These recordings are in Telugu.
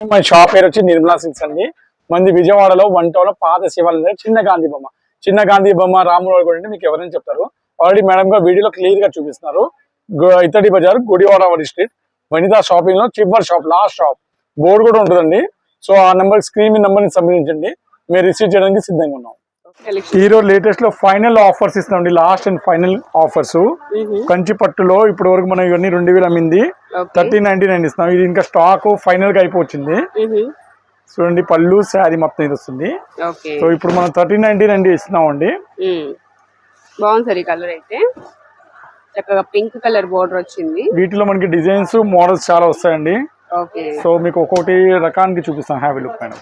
మన షాప్ పేరు వచ్చి నిర్మలా సిల్క్స్ అండి. మంది విజయవాడలో వన్ టౌన్ పాత శివాలయం చిన్న గాంధీ బొమ్మ. చిన్న గాంధీ బొమ్మ రాముడు గుడి మీకు ఎవరైనా చెప్తారు. ఆల్రెడీ మేడం గారు వీడియోలో క్లియర్గా చూపిస్తున్నారు. ఇతడి ఇత్తడి బజార్ గుడివాడ స్ట్రీట్ వనితా షాపింగ్లో చివరి షాప్ లాస్ట్ షాప్ బోర్డు కూడా ఉంటుందండి. సో ఆ నెంబర్ స్క్రీన్ నెంబర్ని సంప్రదించండి. మీరు రిసీవ్ చేయడానికి సిద్ధంగా ఉన్నాం. హీరో లేటెస్ట్లో ఫైనల్ ఆఫర్స్ ఇస్తామండి last and final offers. Kanchi పట్టులో ఇప్పటి వరకు మనం ఇవన్నీ రెండు వేలు అమ్మింది. థర్టీ నైన్టీ నైన్ ఇస్తున్నాం. ఇది ఇంకా స్టాక్ ఫైనల్గా అయిపోయింది చూడండి పళ్ళు శారీ మొత్తం ఇది వస్తుంది. సో ఇప్పుడు మనం థర్టీ నైన్టీ నైన్ ఇస్తున్నాం అండి బాగుంది సార్ ఈ కలర్ అయితే. చక్కగా పింక్ కలర్ బోర్డర్ వచ్చింది. వీటిలో మనకి డిజైన్స్ మోడల్స్ చాలా వస్తాయండి. సో మీకు ఒక్కొక్కటి రకానికి చూపిస్తాం. Heavy look madam.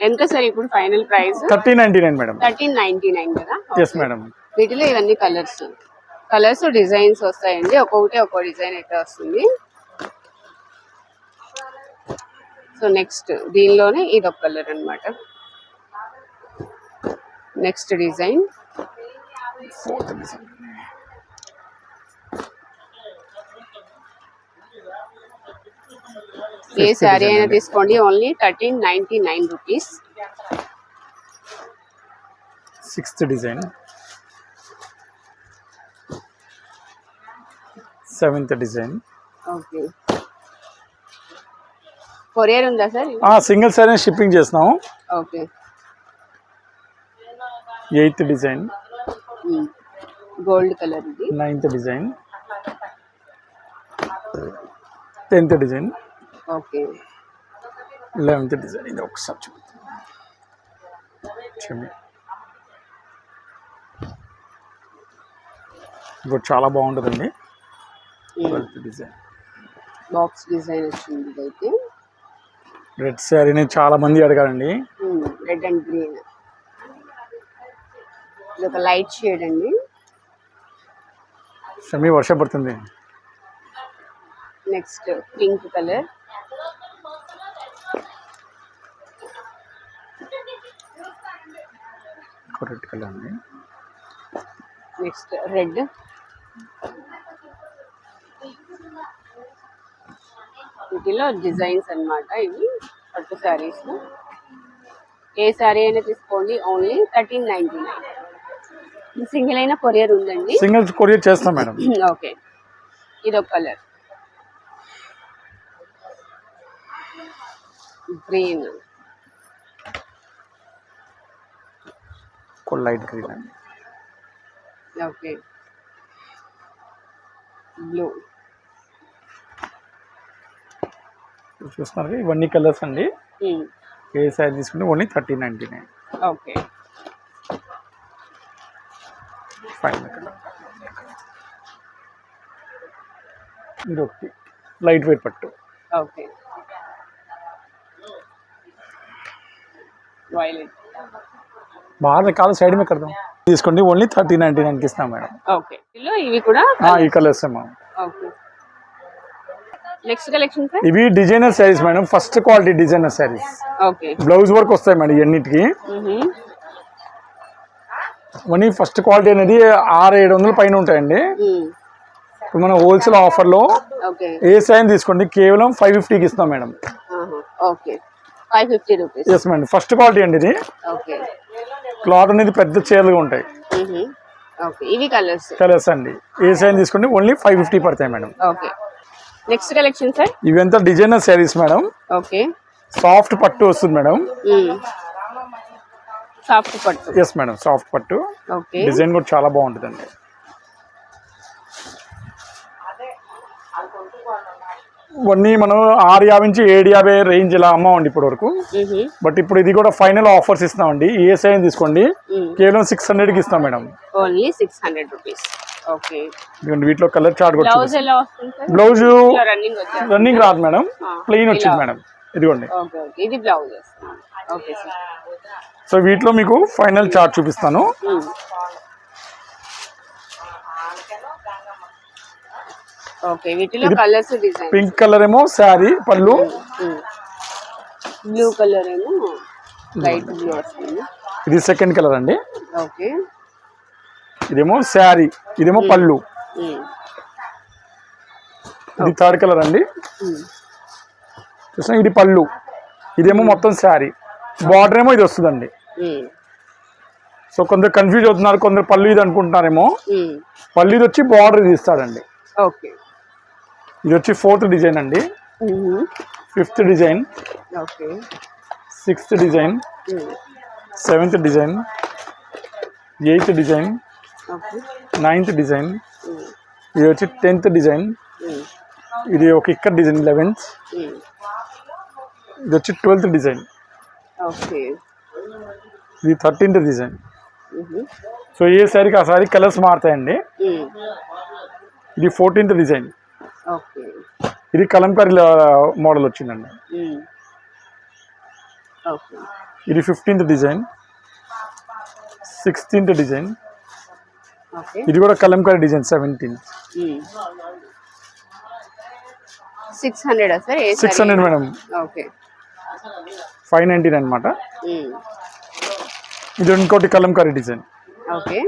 ఎంత సార్ ఇప్పుడు final price? Thirty ninety nine madam. Thirteen ninety nine కదా? Yes madam. వీటిలో ఇవన్నీ కలర్స్ కలర్స్ డిజైన్స్ వస్తాయండి. ఒక్కొక్కటి ఒక్కో డిజైన్ అయితే వస్తుంది. సో నెక్స్ట్ దీనిలోనే ఇది ఒక కలర్ అన్నమాట నెక్స్ట్ డిజైన్ ఏ శారీ అయినా తీసుకోండి. Only thirteen ninety nine rupees sixth design seventh design okay courier ఉందా సార్ సింగిల్ సారీ షిప్పింగ్ చేస్తున్నాం okay eighth design gold colour ఇది. Ninth design tenth design okay. Eleventh design ఇది ఒకసారి చెమ్మి ఇప్పుడు చాలా బాగుంటుందండి. ట్వెల్త్ డిజైన్ బాక్స్ డిజైన్ వచ్చింది ఇదైతే. రెడ్ శారీని చాలా మంది అడగారండి. రెడ్ అండ్ గ్రీన్ ఇది ఒక లైట్ షేడ్ అండి. షమి వర్షం పడుతుంది. Next pink colour red colour అండి నెక్స్ట్ రెడ్ వీటిలో డిజైన్స్ అన్నమాట ఇవి పట్టు శారీస్ ఏ శారీ అయినా తీసుకోండి only thirteen ninety nine single అయినా కొరియర్ ఉందండి. సింగిల్స్ కొరియర్ చేస్తాం మేడం. ఓకే ఇది ఒక కలర్ గ్రీన్ లైట్ గ్రీన్ అండి ఓకే బ్లూ చూస్తున్నారు ఇవన్నీ కలర్స్ అండి ఏ సైజ్ తీసుకుంటే only thirty ninety nine okay fine ఇది ఒకటి లైట్ వెయిట్ పట్టు ఓకే వైలెట్ బాగా కాదు సైడ్ మీద కడదాం. తీసుకోండి ఓన్లీ థర్టీ నైన్టీ నైన్కి ఇస్తాం మేడం. ఓకే. ఇలా ఇవి కూడా ఈ కలర్స్ నెక్స్ట్ కలెక్షన్ సార్? ఇవి designer saris madam first quality designer saris blouse work వస్తాయి మేడం ఇవన్నిటికి ఇవన్నీ ఫస్ట్ క్వాలిటీ అనేది ఆరు ఏడు వందల పైన ఉంటాయండి. ఇప్పుడు మన హోల్సేల్ ఆఫర్లో ఏ సైన్ తీసుకోండి కేవలం ఫైవ్ ఫిఫ్టీకి ఇస్తాం madam. Yes madam first quality అండి ఇది. క్లాత్ అనేది పెద్ద చీరలుగా ఉంటాయి. ఇవి కలర్స్. కలర్స్ అండి. ఏ సైన్ తీసుకోండి ఓన్లీ ఫైవ్ ఫిఫ్టీ పడతాయి madam. Okay. Next collection sir? ఇవంతా designer saris madam. Okay. Soft పట్టు వస్తుంది మేడం. సాఫ్ట్ పట్టు. ఎస్ మేడం సాఫ్ట్ పట్టు. డిజైన్ కూడా చాలా బాగుంటుందండి. ఇవన్నీ మనం ఆరు యాభై నుంచి ఏడు యాభై రేంజ్ ఇలా అమ్మామండి ఇప్పటి వరకు బట్ ఇప్పుడు ఇది కూడా ఫైనల్ ఆఫర్స్ ఇస్తున్నామండి. ఏ సైజ్ తీసుకోండి. కేవలం సిక్స్ హండ్రెడ్కి ఇస్తాం madam. Only six hundred rupees వీటిలో కలర్ చార్ట్ బ్లౌజ్ రన్నింగ్ రాదు మేడం. ప్లెయిన్ వచ్చింది. మేడం. ఇదిగోండి. ఇది బ్లౌజ్ సో వీటిలో మీకు ఫైనల్ చార్ట్ చూపిస్తాను. ఓకే వీటిలో కలర్స్ డిజైన్ పింక్ కలర్ ఏమో శారీ పళ్ళు. బ్లూ కలర్ ఏమో లైట్ బ్లూ వస్తుంది. ఇది సెకండ్ కలర్ అండి. ఓకే. ఇదేమో శారీ ఇదేమో పళ్ళు. ఇది థర్డ్ కలర్ అండి. చూసిన ఇది పళ్ళు. ఇదేమో మొత్తం శారీ. బార్డర్ ఏమో ఇది వస్తుందండి. సో కొందరు కన్ఫ్యూజ్ అవుతున్నారు కొందరు పళ్ళు ఇది అనుకుంటున్నారేమో. పళ్ళు ఇది వచ్చి బార్డర్ ఇది ఇస్తాడండి. ఓకే. ఇది వచ్చి ఫోర్త్ డిజైన్ అండి. Fifth design. Sixth design. Seventh design. Eighth design. Ninth design. ఇది వచ్చి టెన్త్ డిజైన్. ఇది ఒక ఇక్కడ డిజైన్ లెవెన్త్ ఇది వచ్చి ట్వెల్త్ డిజైన్. ఇది థర్టీన్త్ డిజైన్. సో ఏ శారీకి ఆ శారీ కలర్స్ మారుతాయండి? ఇది ఫోర్టీన్త్ డిజైన్. ఇది కలంకారీ మోడల్ వచ్చిందండి. ఇది ఫిఫ్టీన్త్ డిజైన్ సిక్స్టీన్త్ డిజైన్. ఇది కూడా kalamkari design seventeenth. Six hundred six hundred madam. Five nineteen అనమాట ఇది ఇంకోటి కలంకారీ డిజైన్. ఓకే.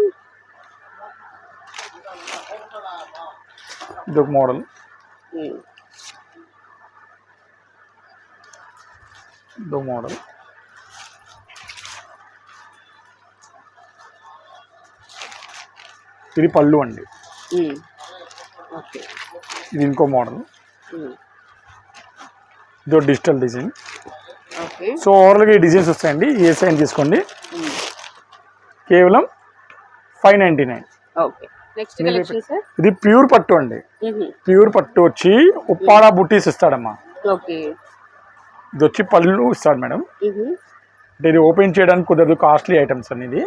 ఇది ఒక మోడల్. ఇది ఒక మోడల్ ఇది పళ్ళు అండి ఇది ఇంకో మోడల్ ఇది డిజిటల్ డిజైన్ సో ఓవరాల్గా ఈ డిజైన్స్ వస్తాయండి. ఏ సైన్ తీసుకోండి. కేవలం ఫైవ్ నైంటీ నైన్ ఓకే ఇది ప్యూర్ పట్టు అండి. ప్యూర్ పట్టు వచ్చి ఉప్పాడ బుట్టీస్ ఇస్తాడమ్మా. ఇది వచ్చి పళ్ళు ఇస్తాడు మేడం. అంటే ఇది ఓపెన్ చేయడానికి కుదరదు కాస్ట్లీ ఐటమ్స్ అండి ఇది.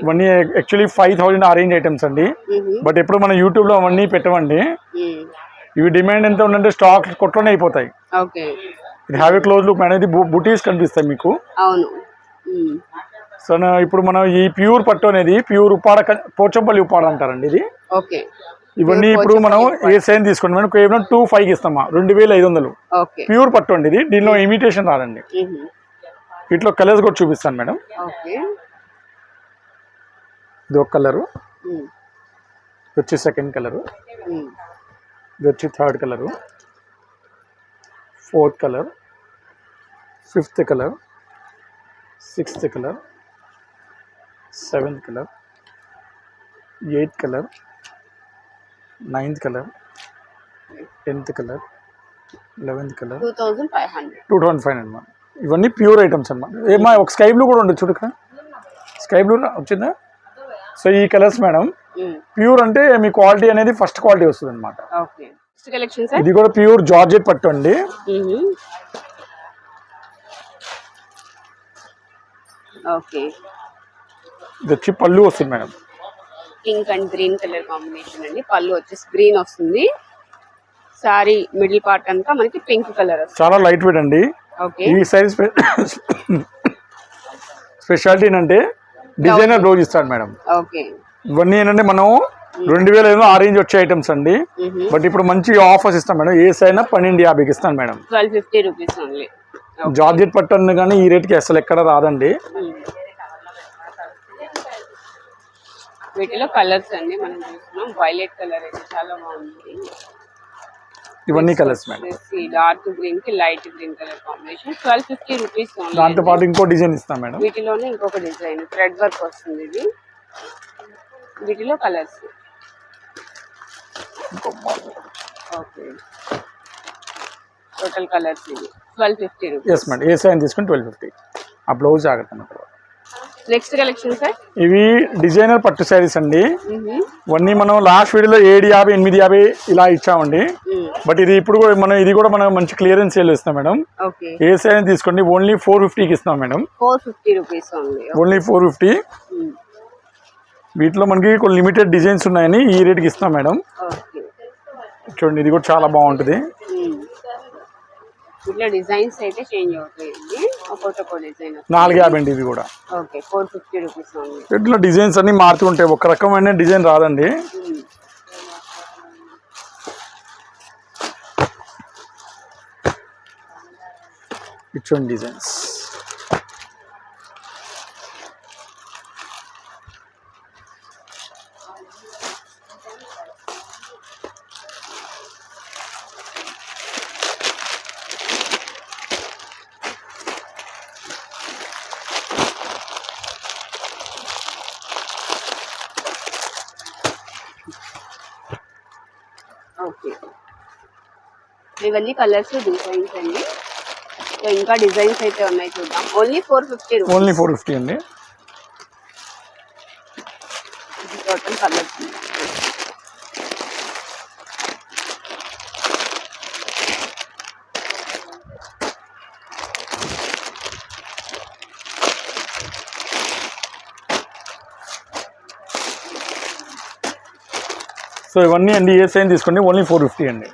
ఇవన్నీ actually five thousand arrange items అండి. బట్ ఎప్పుడు మన యూట్యూబ్లో అవన్నీ పెట్టమండి. ఉమ్, ఇవి డిమాండ్ ఎంత ఉందంటే స్టాక్ కొట్లోనే అయిపోతాయి. ఇది హ్యావీ క్లోజ్ లుక్ మేడం. ఇది బుటీస్ కనిపిస్తాయి మీకు. సో ఇప్పుడు మనం ఈ ప్యూర్ పట్టు అనేది ప్యూర్ ఉప్పాడ పోచంపల్లి ఉప్పాడ అంటారండి ఇది. ఓకే. ఇవన్నీ ఇప్పుడు మనం ఏ సైన్ తీసుకోండి. మనం కేవలం టూ ఫైవ్కి ఇస్తామా? రెండు వేల ఐదు వందలు. ప్యూర్ పట్టు అండి ఇది. దీనిలో ఇమిటేషన్ రాదండి. వీటిలో కలర్స్ కూడా చూపిస్తాను మేడం. ఇది ఒక కలరు వచ్చి సెకండ్ కలరు ఇది వచ్చి third colour fourth colour fifth colour sixth colour seventh colour eighth colour ninth colour tenth colour eleventh colour. Two thousand five hundred. Two thousand five అనమాట ఇవన్నీ ప్యూర్ ఐటమ్స్ అనమాట ఏమా ఒక స్కై బ్లూ కూడా ఉండదు చూడు ఇక్కడ. స్కై బ్లూ వచ్చిందా? సో ఈ కలర్స్ మేడం ప్యూర్ అంటే మీ క్వాలిటీ అనేది ఫస్ట్ క్వాలిటీ వస్తుంది అనమాట ఇది కూడా ప్యూర్ జార్జెట్ పట్టు అండి. ఓకే. ఇది వచ్చి పళ్ళు వస్తుంది madam. Pink and green colour combination అండి. పళ్ళు వచ్చేసి గ్రీన్ వస్తుంది. సారీ మిడిల్ పార్ట్ అంతా మనకి పింక్ కలర్ వస్తుంది. చాలా లైట్ వెయిట్ అండి. ఈ సైజ్ స్పెషాలిటీ ఏంటంటే డిజైనర్ బ్లౌజ్. ఇస్తాడు మేడం. ఓకే. ఇవన్నీ ఏంటంటే మనం రెండు వేల ఐదు ఆ రేంజ్ వచ్చే ఐటమ్స్ అండి. బట్ ఇప్పుడు మంచి ఆఫర్స్ ఇస్తాం మేడం. ఏ సైజ్ అయినా పన్నెండు యాభైకి ఇస్తాను మేడం. జార్జెట్ పట్టు కానీ ఈ రేట్కి అసలు ఎక్కడ రాదండి. వీటిలో కలర్స్ అండి మనం చూస్తున్నాం. వైలెట్ కలర్ అయితే చాలా బాగుంది. ఇవన్నీ కలర్స్ మేడం డార్క్ గ్రీన్కి light green colour combination twelve fifty rupees దాంతో పాటు ఇంకో డిజైన్ ఇస్తాం మేడం వీటిలోనే ఇంకొక డిజైన్ థ్రెడ్ వర్క్ వస్తుంది ఇది. వీటిలో కలర్స్ ఓకే టోటల్ కలర్స్ ఇది. Twelve fifty rupees yes madam ఏ సైజ్ తీసుకుని ట్వెల్వ్ ఫిఫ్టీ ఆ బ్లౌజ్ జాగ్రత్త. Next collection sir? ఇవి డిజైనర్ పట్టు శారీస్ అండి. ఇవన్నీ మనం లాస్ట్ వీడియోలో ఏడు యాభై ఎనిమిది యాభై ఇలా ఇచ్చామండి. బట్ ఇది ఇప్పుడు కూడా మనం ఇది కూడా మనం మంచి క్లియరెన్స్ సేల్ ఇస్తాం మేడం. ఏ సైజ్ తీసుకోండి ఓన్లీ ఫోర్ ఫిఫ్టీకి ఇస్తాం madam. Four fifty rupees only. Four fifty. వీటిలో మనకి కొన్ని లిమిటెడ్ డిజైన్స్ ఉన్నాయని ఈ రేట్కి ఇస్తాం మేడం. చూడండి ఇది కూడా చాలా బాగుంటుంది. ఇట్లా డిజైన్స్ అయితే చేంజ్ డిజైన్ నాలుగు యాభై అండి ఇవి కూడా. వీటిలో డిజైన్స్ అన్ని మారుతూ ఉంటాయి ఒక రకమైన డిజైన్ రాదండి. ఇటువంటి డిజైన్స్ ఓకే. ఇవన్నీ కలర్స్ డిజైన్స్ అండి. సో ఇంకా డిజైన్స్ అయితే ఉన్నాయి చూద్దాం. Only four fifty only four fifty అండి. టోటల్ కలర్స్ సో ఇవన్నీ అండి ఏ సైన్ తీసుకోండి ఓన్లీ ఫోర్ ఫిఫ్టీ అండి.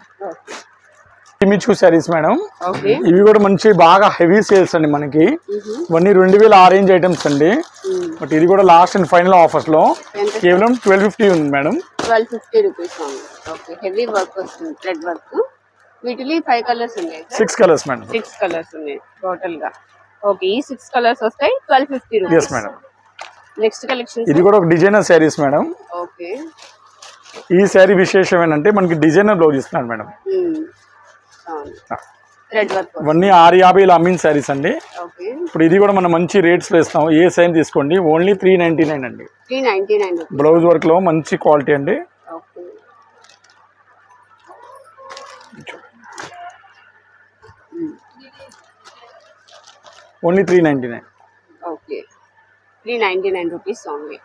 ఇమిచూ శారీస్ మేడం. ఇవి కూడా మంచి బాగా హెవీ సేల్స్ అండి మనకి. ఇవన్నీ రెండు వేల ఆరేంజ్ ఐటమ్స్ అండి. బట్ ఇది కూడా లాస్ట్ అండ్ ఫైనల్ ఆఫర్స్లో కేవలం ట్వెల్వ్ ఫిఫ్టీ ఉంది మేడం. ట్వెల్వ్ ఫిఫ్టీ రూపీస్ ఉంది ఓకే హెవీ వర్క్ వస్తుంది థ్రెడ్ వర్క్ వీటిలో ఫైవ్ కలర్స్ ఉన్నాయి six colours madam. Six colours ఉన్నాయి టోటల్గా. ఓకే ఈ సిక్స్ కలర్స్ వస్తాయి twelve fifty rupees madam next collection ఇది కూడా ఒక డిజైనర్ శారీస్ మేడం. ఓకే ఈ శారీ విశేషం ఏంటంటే మనకి డిజైనర్ బ్లౌజ్ ఇస్తున్నాడు మేడం. ఇవన్నీ ఆరు యాభై ఇలా అమ్మిన శారీస్ అండి. ఇప్పుడు ఇది కూడా మనం మంచి రేట్స్లో ఇస్తాం. ఏ సైన్ తీసుకోండి? ఓన్లీ త్రీ నైంటీ నైన్ అండి. నైన్టీ బ్లౌజ్ వర్క్లో మంచి క్వాలిటీ అండి. Only three ninety nine okay. Three ninety nine rupees only